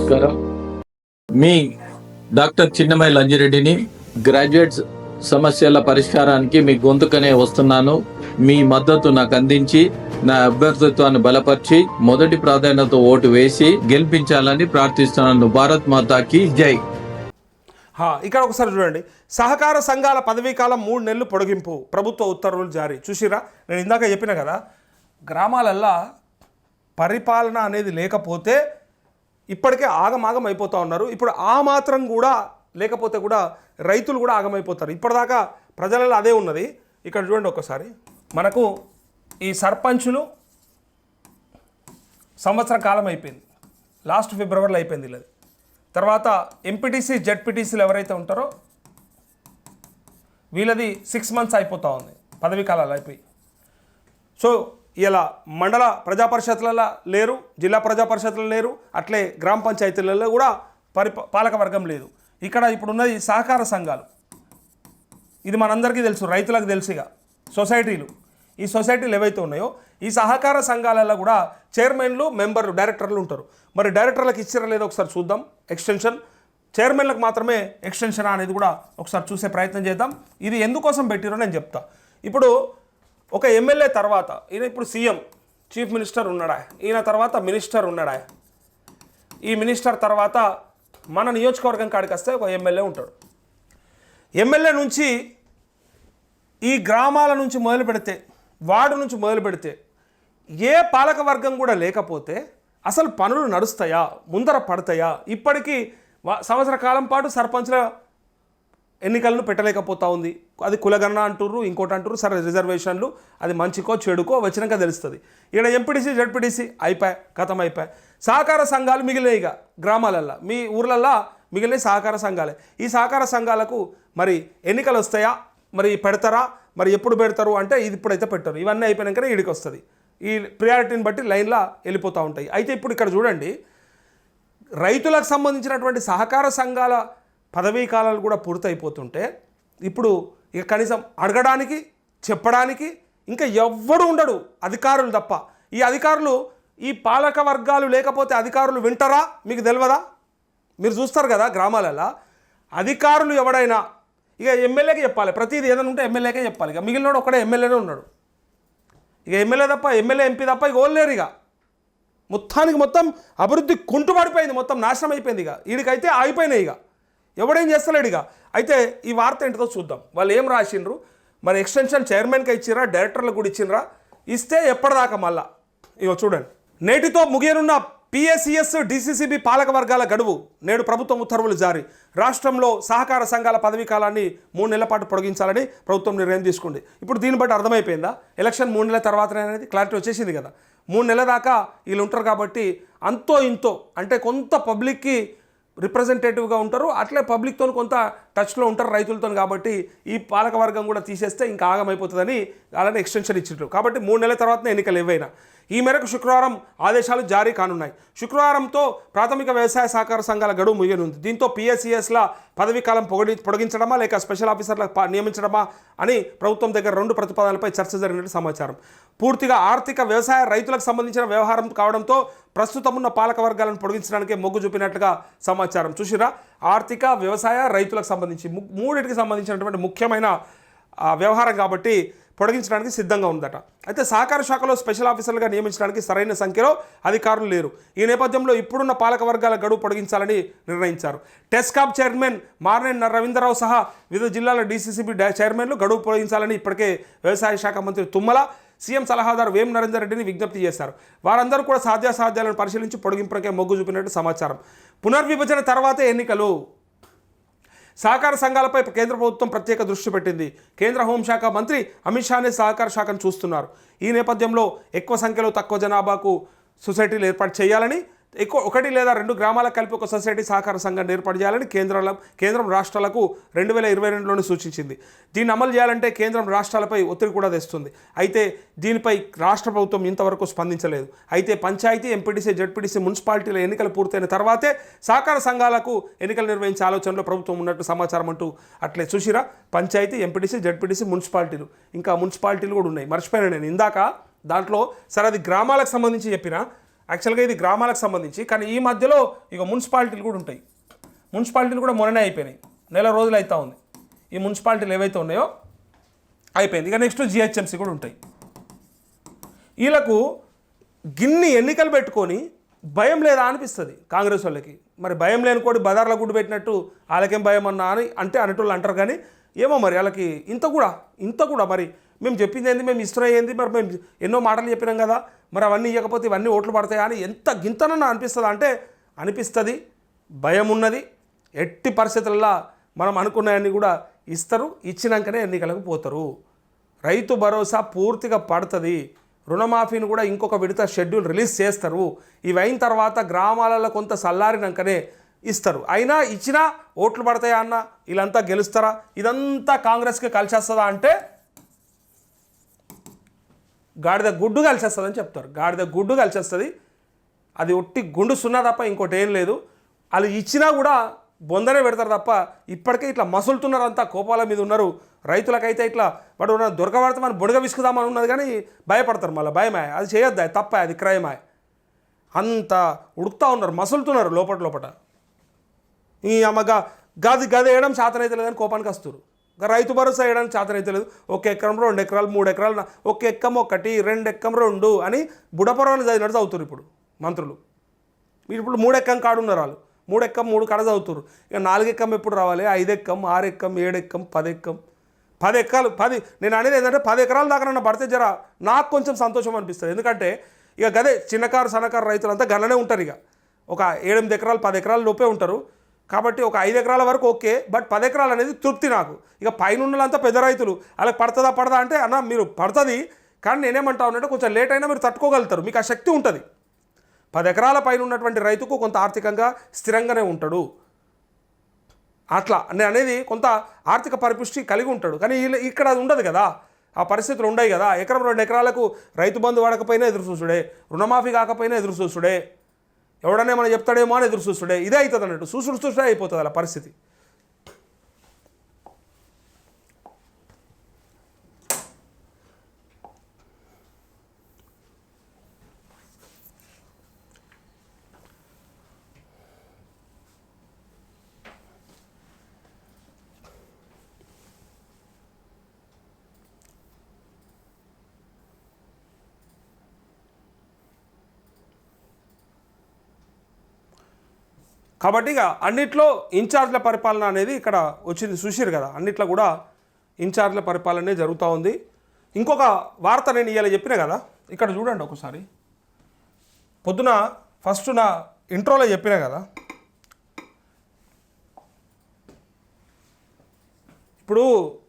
నమస్కారం. మీ doctor Chinnamayya లంజిరెడ్డిని graduates సమస్యల పరిష్కారానికి మీ గొంతుకనే వస్తున్నాను. మీ మద్దతు నాకు అందించి నా అభ్యర్థిత్వాన్ని బలపరిచి మొదటి ప్రాధాన్యత ఓటు వేసి గెలిపించాలని ప్రార్థిస్తున్నాను. భారత్ మాతాకి జై. ఇక్కడ ఒకసారి చూడండి. సహకార సంఘాల పదవీ కాలం మూడు నెలలు పొడిగింపు. ప్రభుత్వ ఉత్తర్వులు జారీ. చూసిరా? నేను ఇందాక చెప్పిన కదా గ్రామాలల్లో పరిపాలన అనేది లేకపోతే ఇప్పటికే ఆగమాగం అయిపోతూ ఉన్నారు. ఇప్పుడు ఆ మాత్రం కూడా లేకపోతే కూడా రైతులు కూడా ఆగమైపోతారు. ఇప్పటిదాకా ప్రజలలో అదే ఉన్నది. ఇక్కడ చూడండి ఒకసారి మనకు ఈ సర్పంచులు సంవత్సర కాలం అయిపోయింది. లాస్ట్ ఫిబ్రవరిలో అయిపోయింది వీళ్ళది తర్వాత ఎంపీటీసీ జెడ్పీటీసీలు ఎవరైతే ఉంటారో వీళ్ళది సిక్స్ మంత్స్ అయిపోతూ ఉంది. పదవీ కాలాలు అయిపోయి. సో ఇలా మండల ప్రజా పరిషత్లలో లేరు జిల్లా ప్రజాపరిషత్లలో లేరు అట్లే గ్రామ పంచాయతీలలో కూడా పరి పాలకవర్గం లేదు. ఇక్కడ ఇప్పుడు ఉన్నది సహకార సంఘాలు. ఇది మనందరికీ తెలుసు రైతులకు తెలుసుగా సొసైటీలు. ఈ సొసైటీలు ఏవైతే ఉన్నాయో ఈ సహకార సంఘాలలో కూడా చైర్మన్లు మెంబర్లు డైరెక్టర్లు ఉంటారు. మరి డైరెక్టర్లకు ఇచ్చారా లేదో ఒకసారి చూద్దాం ఎక్స్టెన్షన్. చైర్మన్లకు మాత్రమే ఎక్స్టెన్షన్ అనేది కూడా ఒకసారి చూసే ప్రయత్నం చేద్దాం. ఇది ఎందుకోసం పెట్టిరో నేను చెప్తా. ఇప్పుడు ఒక ఎమ్మెల్యే తర్వాత ఈయన ఇప్పుడు సీఎం చీఫ్ మినిస్టర్ ఉన్నాడా? ఈయన తర్వాత మినిస్టర్ ఉన్నాడా? ఈ మినిస్టర్ తర్వాత మన నియోజకవర్గం కాడికి వస్తే ఒక ఎమ్మెల్యే ఉంటాడు. ఎమ్మెల్యే నుంచి ఈ గ్రామాల నుంచి మొదలు పెడితే వార్డు నుంచి మొదలు పెడితే ఏ పాలక వర్గం కూడా లేకపోతే అసలు పనులు నడుస్తాయా? ముందర పడతాయా? ఇప్పటికీ సంవత్సర కాలం పాటు సర్పంచ్ల ఎన్నికలను పెట్టలేకపోతా ఉంది. అది కులగణన అంటుర్రు ఇంకోటి అంటుర్రు సరే రిజర్వేషన్లు అది మంచికో చెడుకో వచ్చినాక తెలుస్తుంది. ఇక్కడ ఎంపీటీసీ జడ్పీటీసీ అయిపోయి కథం అయిపోయి సహకార సంఘాలు మిగిలినాయి ఇక గ్రామాలల్లో. మీ ఊర్లల్లో మిగిలిన సహకార సంఘాలే. ఈ సహకార సంఘాలకు మరి ఎన్నికలు వస్తాయా మరి పెడతారా? మరి ఎప్పుడు పెడతారు అంటే ఇది ఇప్పుడైతే పెట్టరు. ఇవన్నీ అయిపోయినాకనే ఈడికి వస్తుంది ఈ ప్రియారిటీని బట్టి లైన్లో వెళ్ళిపోతూ ఉంటాయి. అయితే ఇప్పుడు ఇక్కడ చూడండి రైతులకు సంబంధించినటువంటి సహకార సంఘాల పదవీ కాలాలు కూడా పూర్తయిపోతుంటే ఇప్పుడు ఇక కనీసం అడగడానికి చెప్పడానికి ఇంకా ఎవ్వడు ఉండడు అధికారులు తప్ప. ఈ అధికారులు ఈ పాలక వర్గాలు లేకపోతే అధికారులు వింటారా? మీకు తెలియదా మీరు చూస్తారు కదా గ్రామాలలో. అధికారులు ఎవడైనా ఇక ఎమ్మెల్యేకి చెప్పాలి. ప్రతిదీ ఏదైనా ఉంటే ఎమ్మెల్యేకే చెప్పాలి. ఇక మిగిలినోడు ఒకడే ఎమ్మెల్యేనే ఉన్నాడు ఇక ఎమ్మెల్యే తప్ప ఎమ్మెల్యే ఎంపీ తప్ప ఇక ఓల్లేరు ఇక మొత్తానికి మొత్తం అభివృద్ధి కుంటుపడిపోయింది మొత్తం నాశనం అయిపోయింది ఇక. వీడికైతే ఆగిపోయినాయి ఇక. ఎవడేం చేస్తలేడు ఇక. అయితే ఈ వార్త ఏంటిదో చూద్దాం. వాళ్ళు ఏం రాసిండ్రు? మరి ఎక్స్టెన్షన్ చైర్మన్కి ఇచ్చిరా డైరెక్టర్లకు కూడా ఇచ్చినరా ఇస్తే ఎప్పటిదాకా మళ్ళా? ఇగో చూడండి. నేటితో ముగియనున్న పిఎస్సిఎస్ డిసిసిబి పాలక వర్గాల గడువు. నేడు ప్రభుత్వం ఉత్తర్వులు జారీ. రాష్ట్రంలో సహకార సంఘాల పదవీ కాలాన్ని మూడు నెలల పాటు పొడిగించాలని ప్రభుత్వం నిర్ణయం తీసుకుంది. ఇప్పుడు దీన్ని బట్టి అర్థమైపోయిందా? ఎలక్షన్ మూడు నెలల తర్వాతనే అనేది క్లారిటీ వచ్చేసింది కదా. మూడు నెలల దాకా వీళ్ళు ఉంటారు కాబట్టి అంతో ఇంతో అంటే కొంత పబ్లిక్కి రిప్రజెంటేటివ్గా ఉంటారు. అట్లే పబ్లిక్తో కొంత టచ్లో ఉంటారు రైతులతో కాబట్టి ఈ పాలక వర్గం కూడా తీసేస్తే ఇంకా ఆగమైపోతుందని అలానే ఎక్స్టెన్షన్ ఇచ్చిండ్రు కాబట్టి మూడు నెలల తర్వాతనే ఎన్నికలు ఏవైనా ఈ మేరకు శుక్రవారం ఆదేశాలు జారీ కానున్నాయి. శుక్రవారంతో ప్రాథమిక వ్యవసాయ సహకార సంఘాల గడువు ముగియనుంది. దీంతో పిఎస్సిఎస్ల పదవీ కాలం పొగడి పొడిగించడమా లేక స్పెషల్ ఆఫీసర్ల ప- నియమించడమా అని ప్రభుత్వం దగ్గర రెండు ప్రతిపాదనలపై చర్చ జరిగినట్టు సమాచారం. పూర్తిగా ఆర్థిక వ్యవసాయ రైతులకు సంబంధించిన వ్యవహారం కావడంతో ప్రస్తుతం ఉన్న పాలక వర్గాలను పొడిగించడానికే మొగ్గు చూపినట్లుగా సమాచారం. చూసిరా ఆర్థిక వ్యవసాయ రైతులకు సంబంధించి మూడింటికి సంబంధించినటువంటి ముఖ్యమైన వ్యవహారం కాబట్టి పొడిగించడానికి సిద్ధంగా ఉందట. అయితే సహకార శాఖలో స్పెషల్ ఆఫీసర్లుగా నియమించడానికి సరైన సంఖ్యలో అధికారులు లేరు. ఈ నేపథ్యంలో ఇప్పుడున్న పాలక వర్గాల గడువు పొడిగించాలని నిర్ణయించారు. టెస్కాప్ చైర్మన్ మారినేని రవీంద్రరావు సహా వివిధ జిల్లాల డీసీసీబీ చైర్మన్లు గడువు పొడిగించాలని ఇప్పటికే వ్యవసాయ శాఖ మంత్రి తుమ్మల సీఎం సలహాదారు వేం నరేందర్ రెడ్డిని విజ్ఞప్తి చేశారు. వారందరూ కూడా సాధ్యాసాధ్యాలను పరిశీలించి పొడిగింపులకే మొగ్గు చూపినట్టు సమాచారం. పునర్విభజన తర్వాతే ఎన్నికలు. సహకార సంఘాలపై కేంద్ర ప్రభుత్వం ప్రత్యేక దృష్టి పెట్టింది. కేంద్ర హోంశాఖ మంత్రి అమిత్ షానే సహకార శాఖను చూస్తున్నారు. ఈ నేపథ్యంలో ఎక్కువ సంఖ్యలో తక్కువ జనాభాకు సొసైటీలు ఏర్పాటు చేయాలని ఎక్కువ ఒకటి లేదా రెండు గ్రామాలకు కలిపి ఒక సొసైటీ సహకార సంఘాన్ని ఏర్పాటు చేయాలని కేంద్రాల కేంద్రం రాష్ట్రాలకు రెండు వేల ఇరవై రెండులోనే సూచించింది. దీన్ని అమలు చేయాలంటే కేంద్రం రాష్ట్రాలపై ఒత్తిడి కూడా తెస్తుంది. అయితే దీనిపై రాష్ట్ర ప్రభుత్వం ఇంతవరకు స్పందించలేదు. అయితే పంచాయతీ ఎంపీటీసీ జడ్పీటీసీ మున్సిపాలిటీల ఎన్నికలు పూర్తయిన తర్వాతే సహకార సంఘాలకు ఎన్నికలు నిర్వహించే ఆలోచనలో ప్రభుత్వం ఉన్నట్టు సమాచారం అంటూ అట్లే. చూసిరా? పంచాయతీ ఎంపీటీసీ జడ్పీటీసీ మున్సిపాలిటీలు. ఇంకా మున్సిపాలిటీలు కూడా ఉన్నాయి. మర్చిపోయాను నేను. ఇందాక దాంట్లో సరే అది గ్రామాలకు సంబంధించి చెప్పిన యాక్చువల్గా ఇది గ్రామాలకు సంబంధించి కానీ ఈ మధ్యలో ఇక మున్సిపాలిటీలు కూడా ఉంటాయి. మున్సిపాలిటీలు కూడా మొన్ననే అయిపోయినాయి. నెల రోజులు అవుతా ఉంది. ఈ మున్సిపాలిటీలు ఏవైతే ఉన్నాయో అయిపోయింది. ఇక నెక్స్ట్ జిహెచ్ఎంసీ కూడా ఉంటాయి. వీళ్ళకు గిన్ని ఎన్నికలు పెట్టుకొని భయం లేదా అనిపిస్తుంది కాంగ్రెస్ వాళ్ళకి. మరి భయం లేని కోడి బదార్ల గుడ్డు పెట్టినట్టు వాళ్ళకేం భయం అన్నా అని అంటే అనేటోళ్ళు అంటారు కానీ ఏమో మరి వాళ్ళకి ఇంత కూడా ఇంత కూడా మరి మేము చెప్పింది ఏంది? మేము ఇష్టం ఏంది? మరి మేము ఎన్నో మాటలు చెప్పినాం కదా. మరి అవన్నీ ఇవ్వకపోతే ఇవన్నీ ఓట్లు పడతాయా అని ఎంత గింతనన్నా అనిపిస్తుంది? అంటే అనిపిస్తుంది. భయం ఉన్నది. ఎట్టి పరిస్థితుల్లో మనం అనుకున్నవన్నీ కూడా ఇస్తారు. ఇచ్చినాకనే ఎన్నికలకు పోతారు. రైతు భరోసా పూర్తిగా పడుతుంది. రుణమాఫీని కూడా ఇంకొక విడత షెడ్యూల్ రిలీజ్ చేస్తారు. ఇవి అయిన తర్వాత గ్రామాలలో కొంత సల్లారినాకనే ఇస్తారు. అయినా ఇచ్చినా ఓట్లు పడతాయా అన్న? వీళ్ళంతా గెలుస్తారా? ఇదంతా కాంగ్రెస్కి కలిసేస్తుందా అంటే గాడిద గుడ్డు కలిసేస్తుందని చెప్తారు. గాడిద గుడ్డు కలిసేస్తుంది. అది ఒట్టి గుండు సున్నా తప్ప ఇంకోటి ఏం లేదు. వాళ్ళు ఇచ్చినా కూడా బొందనే పెడతారు తప్ప ఇప్పటికే ఇట్లా మసులుతున్నారు అంతా కోపాల మీద ఉన్నారు. రైతులకైతే ఇట్లా వాడు ఉన్న దొరకబడతామని బుడగ విసుకుదామని ఉన్నది కానీ భయపడతారు మళ్ళీ భయమే. అది చేయొద్దు? తప్ప అది క్రయమాయ అంత ఉడుకుతా ఉన్నారు మసులుతున్నారు లోపల లోపల. ఈ అమ్మగా గది గది వేయడం చేతనైతే లేదని కోపానికి వస్తారు రైతు భరోసా వేయడానికి చేతనైతే లేదు. ఒక ఎకరం రెండు ఎకరాలు మూడు ఎకరాలు ఒక ఎక్కం ఒకటి రెండు ఎక్కం రెండు అని బుడపరాలు చదివినట్టు చదువుతారు ఇప్పుడు మంత్రులు. ఇప్పుడు మూడు ఎక్కం కాడున్నారు వాళ్ళు. మూడు ఎక్కం మూడు కాడ చదువుతారు ఇక నాలుగు ఎక్కం ఎప్పుడు రావాలి? ఐదు ఎక్కం ఆరు ఎక్కం ఏడు ఎక్కం పది ఎక్కం పది ఎకరాలు పది నేను అనేది ఏంటంటే పది ఎకరాల దాకా నన్ను పడితే జర నాకు కొంచెం సంతోషం అనిపిస్తుంది. ఎందుకంటే ఇక గదే చిన్నకారు సన్నకారు రైతులంతా గననే ఉంటారు ఇక. ఒక ఏడెనిమిది ఎకరాలు పది ఎకరాల లోపే ఉంటారు. కాబట్టి ఒక ఐదు ఎకరాల వరకు ఓకే బట్ పది ఎకరాలు అనేది తృప్తి నాకు. ఇక పైన ఉన్నలంతా పెద్ద రైతులు. అలా పడుతుందా పడదా అంటే అన్న మీరు పడుతుంది కానీ నేనేమంటా ఉన్నట్టు కొంచెం లేట్ అయినా మీరు తట్టుకోగలుగుతారు. మీకు ఆ శక్తి ఉంటుంది. పది ఎకరాల పైన ఉన్నటువంటి రైతుకు కొంత ఆర్థికంగా స్థిరంగానే ఉంటాడు. అట్లా నేను అనేది కొంత ఆర్థిక పరిపుష్టి కలిగి ఉంటాడు. కానీ ఇక్కడ అది ఉండదు కదా. ఆ పరిస్థితులు ఉండవు కదా. ఎకరం రెండు ఎకరాలకు రైతు బంధు వాడకపోయినా ఎదురు చూసుడే. రుణమాఫీ కాకపోయినా ఎదురు చూసుడే. ఎవడనే మనం చెప్తాడేమో అని ఎదురు చూస్తుడే. ఇదే అవుతుంది అన్నట్టు. చూసుడు చూసుడే అయిపోతుంది అలా పరిస్థితి. కాబట్టి ఇక అన్నిట్లో ఇన్ఛార్జ్ల పరిపాలన అనేది ఇక్కడ వచ్చింది చూసిరు కదా. అన్నిట్లో కూడా ఇన్ఛార్జ్ల పరిపాలనే జరుగుతూ ఉంది. ఇంకొక వార్త నేను ఇవాళ చెప్పిన కదా? ఇక్కడ చూడండి ఒకసారి. పొద్దున ఫస్ట్ నా ఇంట్రోలో చెప్పిన కదా? ఇప్పుడు